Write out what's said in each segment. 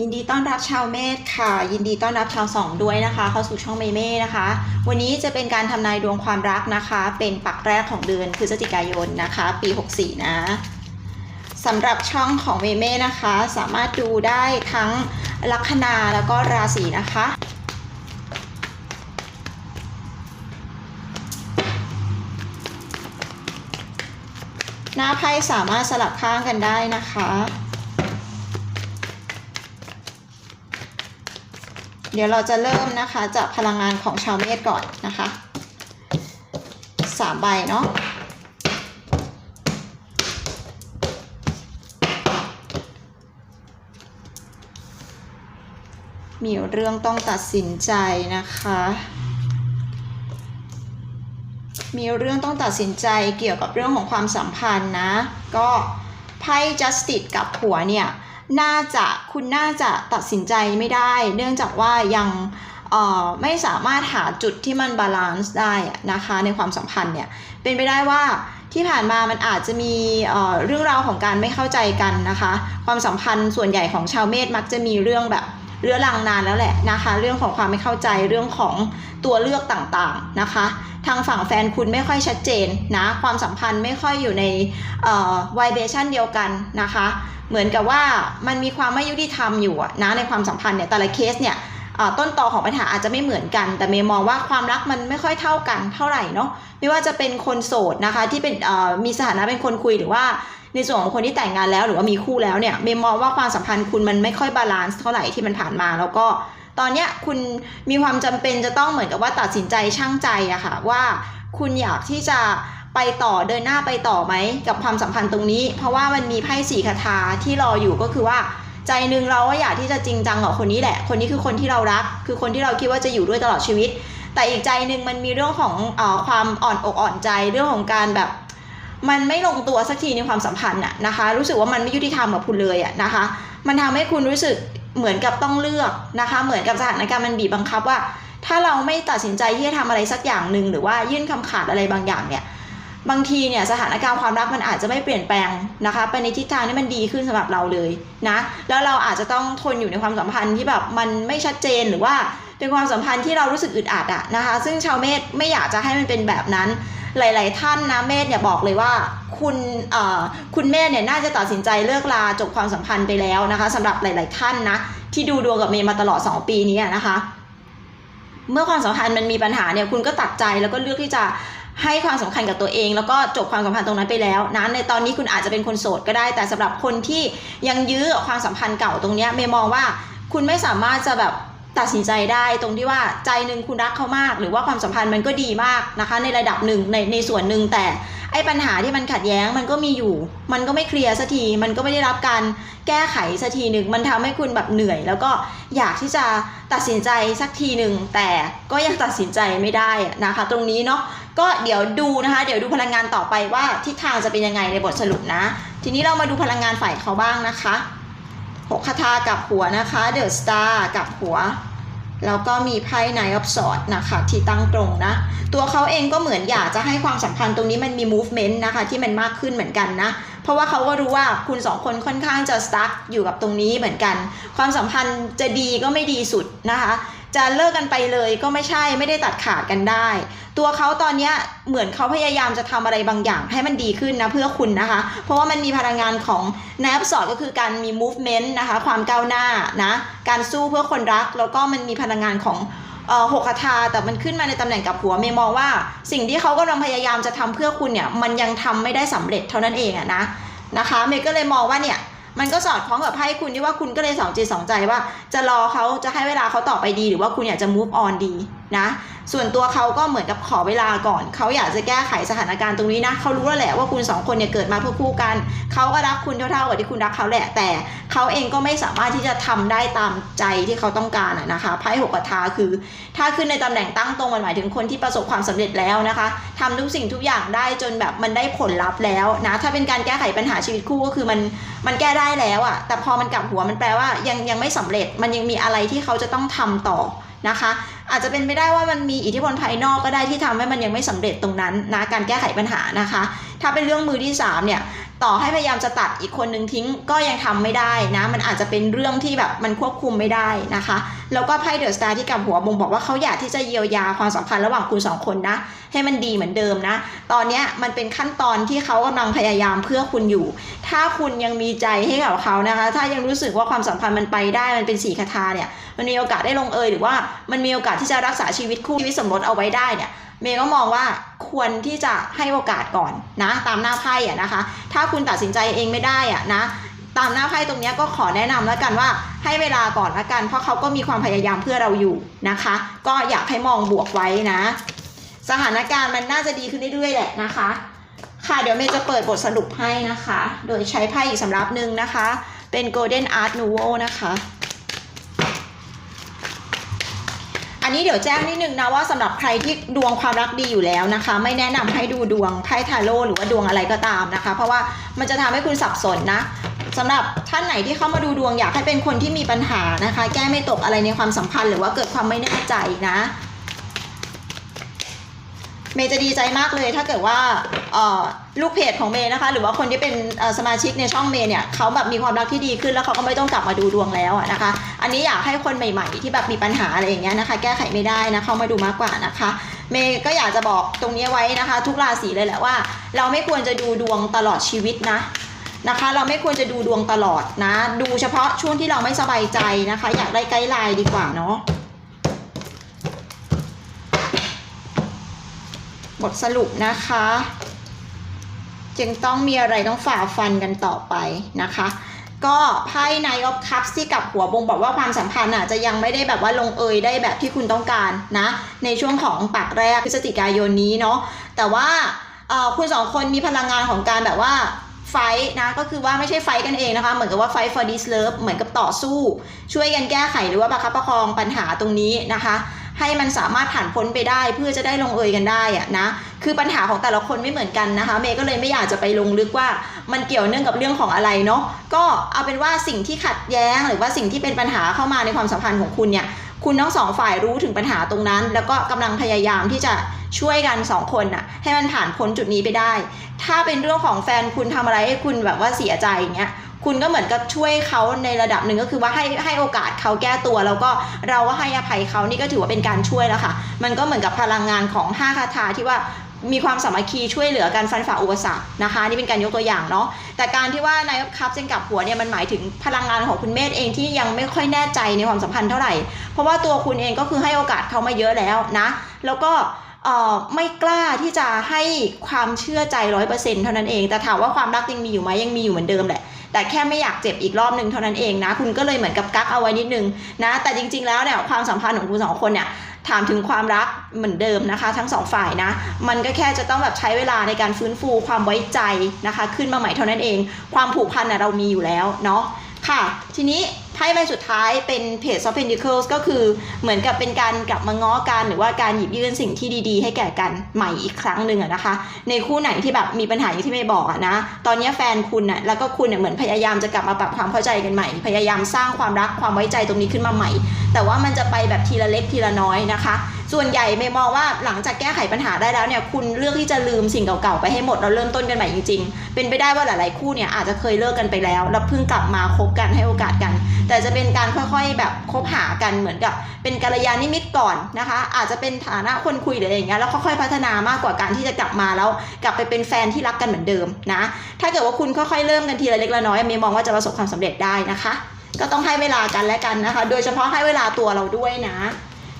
ยินดีต้อนรับชาวเมษค่ะ ยินดีต้อนรับชาวสองด้วยนะคะ เข้าสู่ช่องเมเม่นะคะ วันนี้จะเป็นการทำนายดวงความรักนะคะ เป็นปักแรกของเดือนพฤศจิกายนนะคะ ปี 64 นะสำหรับช่องของเมเม่นะคะ สามารถดูได้ทั้งลัคนาแล้วก็ราศีนะคะหน้าไพ่สามารถสลับข้างกันได้นะคะ เดี๋ยวเราจะเริ่มนะคะจากพลังงานของชาวเมษก่อนนะคะสามใบเนาะมีเรื่องต้องตัดสินใจนะคะ มีเรื่องต้องตัดสินใจเกี่ยวกับเรื่องของความสัมพันธ์นะ ก็ไพ่ justice กับหัวเนี่ย น่าจะคุณน่าจะตัดสินใจไม่ได้ เนื่องจากว่ายังไม่สามารถหาจุดที่มันบาลานซ์ได้นะคะในความสัมพันธ์เนี่ยเป็นไปได้ว่าที่ผ่านมามันอาจจะมีเรื่องราวของการไม่เข้าใจกันนะคะ ความสัมพันธ์ส่วนใหญ่ของชาวเมธมักจะมีเรื่องแบบ เรื้อรังนานแล้วแหละนะคะ เรื่องของความไม่เข้าใจเรื่องของตัวเลือกต่างๆนะคะ ทางฝั่งแฟนคุณไม่ค่อยชัดเจนนะความสัมพันธ์ไม่ค่อยอยู่ในเอ่อไวเบชันเดียวกันนะคะ เหมือนกับว่ามันมีความไม่ยุติธรรมอยู่นะในความสัมพันธ์เนี่ยแต่ละเคสเนี่ยต้นตอของปัญหาอาจจะไม่เหมือนกัน แต่เมย์มองว่าความรักมันไม่ค่อยเท่ากันเท่าไหร่เนาะไม่ว่าจะเป็นคนโสดนะคะที่เป็นมีสถานะเป็นคนคุยหรือว่า ในส่วนของคนที่แต่งงานแล้วหรือว่ามีคู่แล้วเนี่ยเมมองว่าความสัมพันธ์คุณมันไม่ค่อยบาลานซ์เท่าไหร่ที่มันผ่านมาแล้วก็ตอนเนี้ยคุณมีความจำเป็นจะต้องเหมือนกับว่าตัดสินใจช่างใจอะค่ะว่าคุณอยากที่จะไปต่อเดินหน้าไปต่อไหมกับความสัมพันธ์ตรงนี้ เพราะว่ามันมีไพ่สีคาถาที่รออยู่ก็คือว่า ใจหนึ่งเราก็อยากที่จะจริงจังกับคนนี้แหละ คนนี้คือคนที่เรารัก คือคนที่เราคิดว่าจะอยู่ด้วยตลอดชีวิต แต่อีกใจหนึ่งมันมีเรื่องของอความอ่อนอกอ่อนใจเรื่องของการแบบ มันไม่ลงตัวสักทีในความสัมพันธ์อะนะคะ รู้สึกว่ามันไม่ยุติธรรมกับคุณเลยอะนะคะ มันทำให้คุณรู้สึกเหมือนกับต้องเลือกนะคะ เหมือนกับสถานการณ์มันบีบบังคับว่า ถ้าเราไม่ตัดสินใจที่จะทำอะไรสักอย่างหนึ่งหรือว่ายื่นคำขาดอะไรบางอย่างเนี่ยบางทีเนี่ยสถานการณ์ความรักมันอาจจะไม่เปลี่ยนแปลงนะคะไปในทิศทางที่มันดีขึ้นสำหรับเราเลยนะแล้วเราอาจจะต้องทนอยู่ในความสัมพันธ์ที่แบบมันไม่ชัดเจนหรือว่าเป็นความสัมพันธ์ที่เรารู้สึกอึดอัดอะนะคะ ซึ่งชาวเมษไม่อยากจะให้มันเป็นแบบนั้น หลาย ๆ ท่านนะเมษเนี่ยบอกเลยว่าคุณเอ่อคุณเมษเนี่ยน่าจะตัดสินใจเลิกลาจบความสัมพันธ์ไปแล้วนะคะสำหรับหลาย ๆ ท่านนะที่ดูดวงกับเมย์มาตลอด 2 ปีนี้นะคะเมื่อความสัมพันธ์มันมีปัญหาเนี่ยคุณก็ตัดใจแล้วก็เลือกที่จะให้ความสำคัญกับตัวเอง แล้วก็จบความสัมพันธ์ตรงนั้นไปแล้วนะในตอนนี้คุณอาจจะเป็นคนโสดก็ได้ แต่สำหรับคนที่ยังยื้อความสัมพันธ์เก่าตรงนี้เมย์มองว่าคุณไม่สามารถจะแบบ ตัดสินใจได้ตรงที่ว่าใจหนึ่งคุณรักเขามาก หรือว่าความสัมพันธ์มันก็ดีมากนะคะ ในระดับหนึ่งในในส่วนหนึ่งแต่ไอ้ปัญหาที่มันขัดแย้งมันก็มีอยู่ มันก็ไม่เคลียร์สักที มันก็ไม่ได้รับการแก้ไขสักทีหนึ่ง มันทำให้คุณแบบเหนื่อย แล้วก็อยากที่จะตัดสินใจสักทีหนึ่ง แต่ก็ยังตัดสินใจไม่ได้นะคะ ตรงนี้เนาะ ก็เดี๋ยวดูนะคะ เดี๋ยวดูพลังงานต่อไปว่าทิศทางจะเป็นยังไงในบทสรุปนะ ทีนี้เรามาดูพลังงานฝ่ายเขาบ้างนะคะ หกคาถากับหัวนะคะเดอะสตาร์กับหัว แล้วก็มีไพ่ไนออฟสอดนะคะที่ตั้งตรงนะ ตัวเขาเองก็เหมือนอยากจะให้ความสัมพันธ์ตรงนี้มันมี movement นะคะที่มันมากขึ้นเหมือนกันนะ เพราะว่าเขาก็รู้ว่าคุณสองคนค่อนข้างจะ stuck อยู่กับตรงนี้เหมือนกัน ความสัมพันธ์จะดีก็ไม่ดีสุดนะคะ จะเลิกกันไปเลยก็ไม่ใช่ไม่ได้ตัดขาดกันได้ ตัวเขาตอนเนี้ยเหมือนเขาพยายามจะทำอะไรบางอย่างให้มันดีขึ้นนะเพื่อคุณนะคะ เพราะว่ามันมีพลังงานของแนบสอดก็คือการมี movement นะคะความก้าวหน้านะการสู้เพื่อคนรัก แล้วก็มันมีพลังงานของหกคาถาแต่มันขึ้นมาในตำแหน่งกับหัวเมย์มองว่า สิ่งที่เขากำลังพยายามจะทำเพื่อคุณเนี่ยมันยังทำไม่ได้สำเร็จเท่านั้นเองอะนะนะคะเมย์ก็เลยมองว่าเนี่ย มันก็สอดคล้องกับไพ่คุณที่ว่าคุณก็เลยสองจิตสองใจว่า จะรอเขาจะให้เวลาเขาต่อไปดี หรือว่าคุณอยากจะ move on ดีนะ ส่วนตัวเขาก็เหมือนกับขอเวลาก่อน เขาอยากจะแก้ไขสถานการณ์ตรงนี้นะเขารู้แล้วแหละว่าคุณสองคนเนี่ยเกิดมาเพื่อคู่กัน เขาก็รักคุณเท่าๆกับที่คุณรักเขาแหละ แต่เขาเองก็ไม่สามารถที่จะทำได้ตามใจที่เขาต้องการนะคะไพ่หกกทาคือ ถ้าขึ้นในตำแหน่งตั้งตรงมันหมายถึงคนที่ประสบความสำเร็จแล้วนะคะทำทุกสิ่งทุกอย่างได้จนแบบมันได้ผลลัพธ์แล้วนะถ้าเป็นการแก้ไขปัญหาชีวิตคู่ก็คือมันมันแก้ได้แล้วอะแต่พอมันกลับหัวมันแปลว่ายังยังไม่สำเร็จมันยังมีอะไรที่เขาจะต้องทำต่อนะคะ อาจจะเป็นไม่ได้ว่ามันมีอิทธิพลภายนอกก็ได้ที่ทำให้มันยังไม่สำเร็จตรงนั้นนะการแก้ไขปัญหานะคะ ถ้าเป็นเรื่องมือที่สามเนี่ยต่อให้พยายามจะตัดอีกคนนึงทิ้งก็ยังทำไม่ได้นะ มันอาจจะเป็นเรื่องที่แบบมันควบคุมไม่ได้นะคะ แล้วก็ไพ่เดอะสตาร์ที่กับหัวบ่งบอกว่าเขาอยากที่จะเยียวยาความสัมพันธ์ระหว่างคุณสองคนนะ ให้มันดีเหมือนเดิมนะ ตอนเนี้ยมันเป็นขั้นตอนที่เขากำลังพยายามเพื่อคุณอยู่ ถ้าคุณยังมีใจให้กับเขานะคะ ถ้ายังรู้สึกว่าความสัมพันธ์มันไปได้มันเป็นสีคาทาเนี่ย มันมีโอกาสได้ลงเอยหรือว่ามันมีโอกาสที่จะรักษาชีวิตคู่ชีวิตสมรสเอาไว้ได้เนี่ยเมย์ก็มองว่าควรที่จะให้โอกาสก่อนนะ ตามหน้าไพ่อะนะคะ ถ้าคุณตัดสินใจเองไม่ได้อะนะ ตามหน้าไพ่ตรงนี้ก็ขอแนะนำแล้วกันว่าให้เวลาก่อนละกัน เพราะเขาก็มีความพยายามเพื่อเราอยู่นะคะ ก็อยากให้มองบวกไว้นะ สถานการณ์มันน่าจะดีขึ้นเรื่อยๆแหละนะคะ ค่ะเดี๋ยวเมย์จะเปิดบทสรุปให้นะคะ โดยใช้ไพ่อีกสำรับหนึ่งนะคะ เป็น Golden Art Nouveau นะคะอันนี้เดี๋ยวแจ้งนิดนึงนะว่าสำหรับใครที่ดวงความรักดีอยู่แล้วนะคะ ไม่แนะนำให้ดูดวงไพ่ทาโร่หรือว่าดวงอะไรก็ตามนะคะ เพราะว่ามันจะทำให้คุณสับสนนะ สำหรับท่านไหนที่เข้ามาดูดวงอยากให้เป็นคนที่มีปัญหานะคะ แก้ไม่ตกอะไรในความสัมพันธ์หรือว่าเกิดความไม่แน่ใจนะ เมย์จะดีใจมากเลยถ้าเกิดว่าลูกเพจของเมย์นะคะ หรือว่าคนที่เป็นสมาชิกในช่องเมย์เนี่ยเขาแบบมีความรักที่ดีขึ้นแล้วเขาก็ไม่ต้องกลับมาดูดวงแล้วนะคะ อันนี้อยากให้คนใหม่ ๆ ที่แบบมีปัญหาอะไรอย่างเงี้ยนะคะ แก้ไขไม่ได้นะเข้ามาดูมากกว่านะคะ เมย์ก็อยากจะบอกตรงนี้ไว้นะคะ ทุกราศีเลยแหละว่า เราไม่ควรจะดูดวงตลอดชีวิตนะ นะคะ เราไม่ควรจะดูดวงตลอดนะ ดูเฉพาะช่วงที่เราไม่สบายใจนะคะ อยากได้ไกด์ไลน์ดีกว่าเนาะบทสรุปนะคะ จึงต้องมีอะไรต้องฝ่าฟันกันต่อไปนะคะ ก็ไพ่นายอบคัพที่กับหัวบงบอกว่าความสัมพันธ์อะจะยังไม่ได้แบบว่าลงเอยได้แบบที่คุณต้องการนะ ในช่วงของปากแรกพฤศจิกายนนี้เนาะแต่ว่าคุณสองคนมีพลังงานของการแบบว่า ไฟนะก็คือว่าไม่ใช่ไฟกันเองนะคะ เหมือนกับว่าไฟ for this love เหมือนกับต่อสู้ ช่วยกันแก้ไขหรือว่าประคับประคองปัญหาตรงนี้นะคะ ให้มันสามารถผ่านพ้นไปได้เพื่อจะได้ลงเอยกันได้อะนะคือปัญหาของแต่ละคนไม่เหมือนกันนะคะ เมย์ก็เลยไม่อยากจะไปลงลึกว่ามันเกี่ยวเนื่องกับเรื่องของอะไรเนาะก็เอาเป็นว่าสิ่งที่ขัดแย้ง หรือว่าสิ่งที่เป็นปัญหาเข้ามาในความสัมพันธ์ของคุณเนี่ยคุณทั้งสองฝ่ายรู้ถึงปัญหาตรงนั้น แล้วก็กำลังพยายามที่จะ ช่วยกันสองคนน่ะ ให้มันผ่านพ้นจุดนี้ไปได้ ถ้าเป็นเรื่องของแฟนคุณทำอะไรให้คุณแบบว่าเสียใจอย่างเงี้ยคุณก็เหมือนกับช่วยเขาในระดับหนึ่งก็คือว่าให้ให้โอกาสเขาแก้ตัวแล้วก็เราก็ให้อภัยเขานี่ก็ถือว่าเป็นการช่วยแล้วค่ะ มันก็เหมือนกับพลังงานของห้าคาถาที่ว่ามีความสามัคคีช่วยเหลือกันฟันฝ่าอุปสรรคนะคะนี่เป็นการยกตัวอย่างเนาะแต่การที่ว่านายคัพเจนกับหัวเนี่ยมันหมายถึงพลังงานของคุณเมธเองที่ยังไม่ค่อยแน่ใจในความสัมพันธ์เท่าไหร่ เพราะว่าตัวคุณเองก็คือให้โอกาสเขามาเยอะแล้วนะ แล้วก็ ไม่กล้าที่จะให้ความเชื่อใจร้อยเปอร์เซ็นต์เท่านั้นเอง แต่ถามว่าความรักยังมีอยู่ไหมยังมีอยู่เหมือนเดิมแหละ แต่แค่ไม่อยากเจ็บอีกรอบหนึ่งเท่านั้นเองนะ คุณก็เลยเหมือนกับกักเอาไว้นิดนึงนะ แต่จริง ๆ แล้วเนี่ยความสัมพันธ์ของคุณสองคนเนี่ยถามถึงความรักเหมือนเดิมนะคะ ทั้งสองฝ่ายนะ มันก็แค่จะต้องแบบใช้เวลาในการฟื้นฟูความไว้ใจนะคะ ขึ้นมาใหม่เท่านั้นเอง ความผูกพันน่ะเรามีอยู่แล้วเนาะค่ะ ทีนี้ ไพ่ใบสุดท้ายเป็นเพจ of Pentacles ก็คือเหมือนกับเป็นการกลับมาง้อกัน หรือว่าการหยิบยื่นสิ่งที่ดีๆ ให้แก่กันใหม่อีกครั้งหนึ่งอะนะคะ ในคู่ไหนที่แบบมีปัญหาอย่างที่ไม่บอกอะนะ ตอนนี้แฟนคุณอะแล้วก็คุณเนี่ยเหมือนพยายามจะกลับมาปรับความเข้าใจกันใหม่ พยายามสร้างความรักความไว้ใจตรงนี้ขึ้นมาใหม่ แต่ว่ามันจะไปแบบทีละเล็กทีละน้อยนะคะ ส่วนใหญ่เมย์มองว่าหลังจากแก้ไขปัญหาได้แล้วเนี่ยคุณเลือกที่จะลืมสิ่งเก่าๆไปให้หมดเราเริ่มต้นกันใหม่จริงๆ เป็นไปได้ว่าหลายๆคู่เนี่ยอาจจะเคยเลิกกันไปแล้วแล้วเพิ่งกลับมาคบกันให้โอกาสกัน แต่จะเป็นการค่อยๆแบบคบหากันเหมือนกับ เป็นกัลยาณมิตรก่อนนะคะ อาจจะเป็นฐานะคนคุยหรืออะไรอย่างเงี้ยแล้วค่อยๆพัฒนามากกว่าการที่จะกลับมาแล้วกลับไปเป็นแฟนที่รักกันเหมือนเดิมนะถ้าเกิดว่าคุณค่อยๆเริ่มกันทีละเล็กละน้อยเมย์มองว่าจะประสบความสำเร็จได้นะคะ ก็ต้องให้เวลากันและกันนะคะ โดยเฉพาะให้เวลาตัวเราด้วยนะ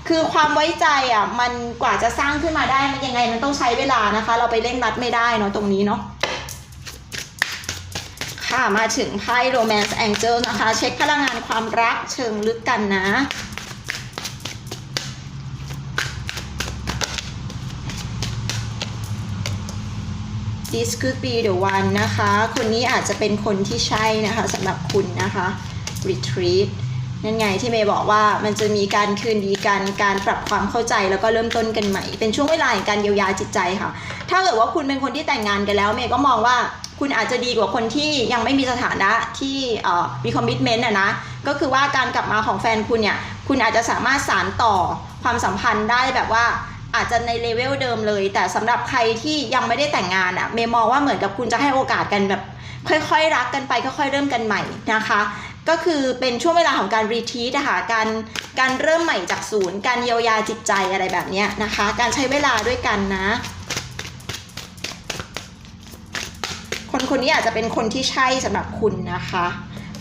คือความไว้ใจอะมันกว่าจะสร้างขึ้นมาได้มันยังไงมันต้องใช้เวลานะคะ เราไปเร่งรัดไม่ได้เนาะตรงนี้เนาะค่ะมาถึงไพ่ Romance Angel นะคะ เช็คพลังงานความรักเชิงลึกกันนะ This could be the one นะคะ คนนี้อาจจะเป็นคนที่ใช่นะคะสำหรับคุณนะคะ Retreat นั่นไงที่เมย์บอกว่ามันจะมีการคืนดีกันการปรับความเข้าใจแล้วก็เริ่มต้นกันใหม่ เป็นช่วงเวลาแห่งการเยียวยาจิตใจค่ะ ถ้าเกิดว่าคุณเป็นคนที่แต่งงานกันแล้วเมย์ก็มองว่าคุณอาจจะดีกว่าคนที่ยังไม่มีสถานะที่มีคอมมิชเมนต์อะนะก็คือว่าการกลับมาของแฟนคุณเนี่ยคุณอาจจะสามารถสานต่อความสัมพันธ์ได้แบบว่าอาจจะในเลเวลเดิมเลย แต่สำหรับใครที่ยังไม่ได้แต่งงานอะเมย์มองว่าเหมือนกับคุณจะให้โอกาสกันแบบค่อยๆรักกันไปค่อยๆเริ่มกันใหม่นะคะ ก็คือเป็นช่วงเวลาของการรีทีสนะคะการการเริ่มใหม่จากศูนย์ การเยียวยาจิตใจอะไรแบบนี้นะคะ การใช้เวลาด้วยกันนะ คนคนนี้อาจจะเป็นคนที่ใช่สำหรับคุณนะคะ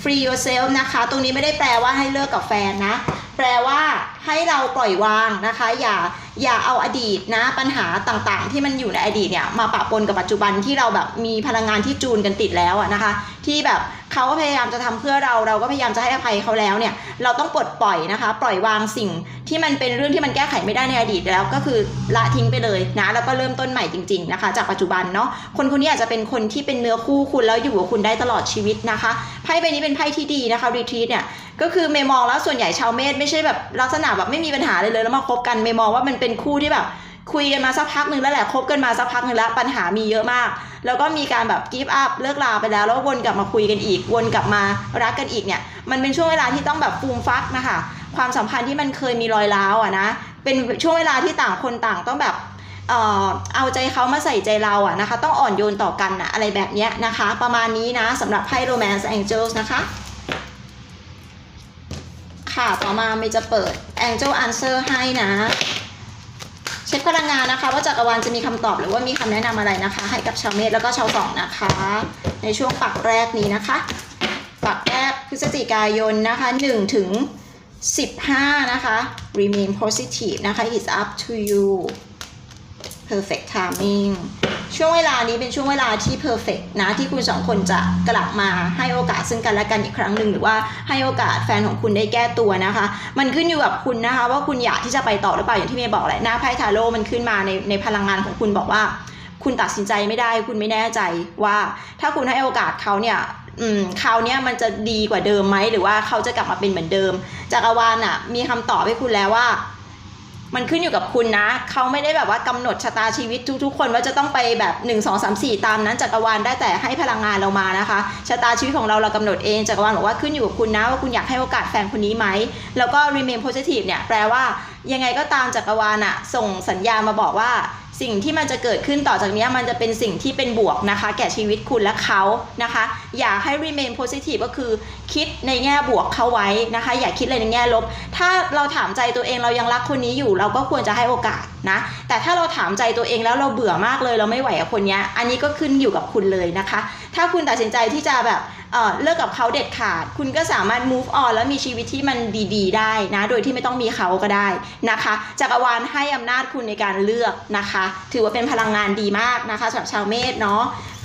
free yourself นะคะ ตรงนี้ไม่ได้แปลว่าให้เลิกกับแฟนนะ แปลว่า ให้เราปล่อยวางนะคะ อย่าอย่าเอาอดีตนะปัญหาต่างๆ ที่มันอยู่ในอดีตเนี่ยมาปะปนกับปัจจุบันที่เราแบบมีพลังงานที่จูนกันติดแล้วอะนะคะ ที่แบบเขาก็พยายามจะทำเพื่อเราเราก็พยายามจะให้อภัยเขาแล้วเนี่ยเราต้องปลดปล่อยนะคะ ปล่อยวางสิ่งที่มันเป็นเรื่องที่มันแก้ไขไม่ได้ในอดีตแล้วก็คือละทิ้งไปเลยนะแล้วก็เริ่มต้นใหม่จริง ๆนะคะ จากปัจจุบันเนาะคนคนนี้อาจจะเป็นคนที่เป็นเนื้อคู่คุณแล้วอยู่กับคุณได้ตลอดชีวิตนะคะไพ่ใบนี้เป็นไพ่ที่ดีนะคะรีทีสเนี่ยก็คือเมย์มองแล้วส่วนใหญ่ชาวเมษไม่ใช่แบบลักษณะแบบไม่มีปัญหาเลยเลยแล้วมาคบกันเมย์มองว่ามันเป็นคู่ที่แบบคุยกันมาสักพักหนึ่งแล้วแหละคบกันมาสักพักหนึ่งแล้วปัญหามีเยอะมาก แล้วก็มีการแบบกิฟอัพเลิกลาไปแล้ว แล้ววนกลับมาคุยกันอีก วนกลับมารักกันอีกเนี่ย มันเป็นช่วงเวลาที่ต้องแบบฟูมฟักนะคะ ความสัมพันธ์ที่มันเคยมีรอยร้าวอะนะ เป็นช่วงเวลาที่ต่างคนต่างต้องแบบเอ่อเอาใจเขามาใส่ใจเราอะนะคะ ต้องอ่อนโยนต่อกันอะอะไรแบบเนี้ยนะคะ ประมาณนี้นะสำหรับไพ่ Romance Angels นะคะ ค่ะ ต่อมาเมย์จะเปิด Angel Answer ให้นะ เช็คพลังงานนะคะ ว่าจักรวาลจะมีคำตอบหรือว่ามีคำแนะนำอะไรนะคะ ให้กับชาวเมษแล้วก็ชาวสองนะคะ ในช่วงปักแรกนี้นะคะปักแรกพฤศจิกายนนะคะ1ถึง15 นะคะ remain positive นะคะ it's up to you perfect timing ช่วงเวลานี้เป็นช่วงเวลาที่ perfect นะที่คุณสองคนจะกลับมาให้โอกาสซึ่งกันและกันอีกครั้งหนึ่งหรือว่าให้โอกาสแฟนของคุณได้แก้ตัวนะคะ มันขึ้นอยู่กับคุณนะคะ ว่าคุณอยากที่จะไปต่อหรือเปล่าอย่างที่เมย์บอกแหละหน้าไพ่ทาโร่มันขึ้นมาในในพลังงานของคุณบอกว่า คุณตัดสินใจไม่ได้ คุณไม่แน่ใจว่าถ้าคุณให้โอกาสเขาเนี่ยอืมคราวเนี้ยมันจะดีกว่าเดิมไหมหรือว่าเขาจะกลับมาเป็นเหมือนเดิมจักรวาลอะ มีคำตอบให้คุณแล้วว่า มันขึ้นอยู่กับคุณนะ เขาไม่ได้แบบว่ากำหนดชะตาชีวิตทุก ๆ คนว่าจะต้องไปแบบ 1 2 3 4 ตามนั้นจักรวาลได้แต่ให้พลังงานเรามานะคะ ชะตาชีวิตของเราเรากำหนดเองจักรวาลบอกว่าขึ้นอยู่กับคุณนะว่าคุณอยากให้โอกาสแฟนคนนี้ไหม แล้วก็ remain positive เนี่ยแปลว่ายังไงก็ตามจักรวาลอะส่งสัญญาณมาบอกว่า สิ่งที่มันจะเกิดขึ้นต่อจากนี้มันจะเป็นสิ่งที่เป็นบวกนะคะ แก่ชีวิตคุณและเขานะคะ อย่าให้ remain positive ก็คือคิดในแง่บวกเขาไว้นะคะ อย่าคิดอะไรในแง่ลบ ถ้าเราถามใจตัวเองเรายังรักคนนี้อยู่ เราก็ควรจะให้โอกาสนะแต่ถ้าเราถามใจตัวเองแล้วเราเบื่อมากเลย เราไม่ไหวกับคนนี้อันนี้ก็ขึ้นอยู่กับคุณเลยนะคะ ถ้าคุณตัดสินใจที่จะแบบ เอ่อเลิกกับเขาเด็ดขาด คุณก็สามารถ move on แล้วมีชีวิตที่มันดีๆ ได้นะ โดยที่ไม่ต้องมีเขาก็ได้นะคะจักรวาลให้อำนาจคุณในการเลือกนะคะ ถือว่าเป็นพลังงานดีมากนะคะสำหรับชาวเมษเนาะ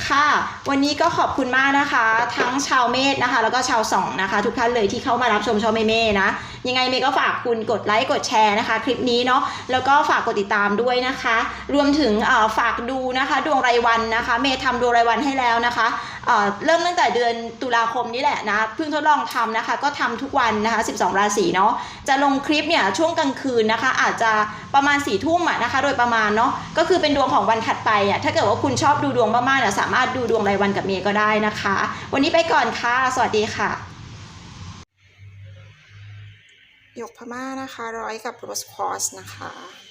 ค่ะ วันนี้ก็ขอบคุณมากนะคะ ทั้งชาวเมษนะคะ แล้วก็ชาวสองนะคะ ทุกท่านเลยที่เข้ามารับชมชาวเมเม่นะ ยังไงเมย์ก็ฝากคุณกดไลค์กดแชร์นะคะ คลิปนี้เนาะแล้วก็ฝากกดติดตามด้วยนะคะ รวมถึงเอ่อฝากดูนะคะ ดวงรายวันนะคะ เมย์ทำดวงรายวันให้แล้วนะคะเริ่มตั้งแต่เดือนตุลาคมนี้แหละนะเพิ่งทดลองทำนะคะ ก็ทำทุกวันนะคะ 12 ราศีเนาะจะลงคลิปเนี่ยช่วงกลางคืนนะคะ อาจจะประมาณ4ี่ทุ่มะนะคะ โดยประมาณเนาะก็คือเป็นดวงของวันถัดไปอะถ้าเกิดว่าคุณชอบดูดวงมากๆเนี่ยสามารถดูดวงรายวันกับเมย์ก็ได้นะคะ วันนี้ไปก่อนค่ะ สวัสดีค่ะยกพม่านะคะร้อยกับโรสคอสนะคะ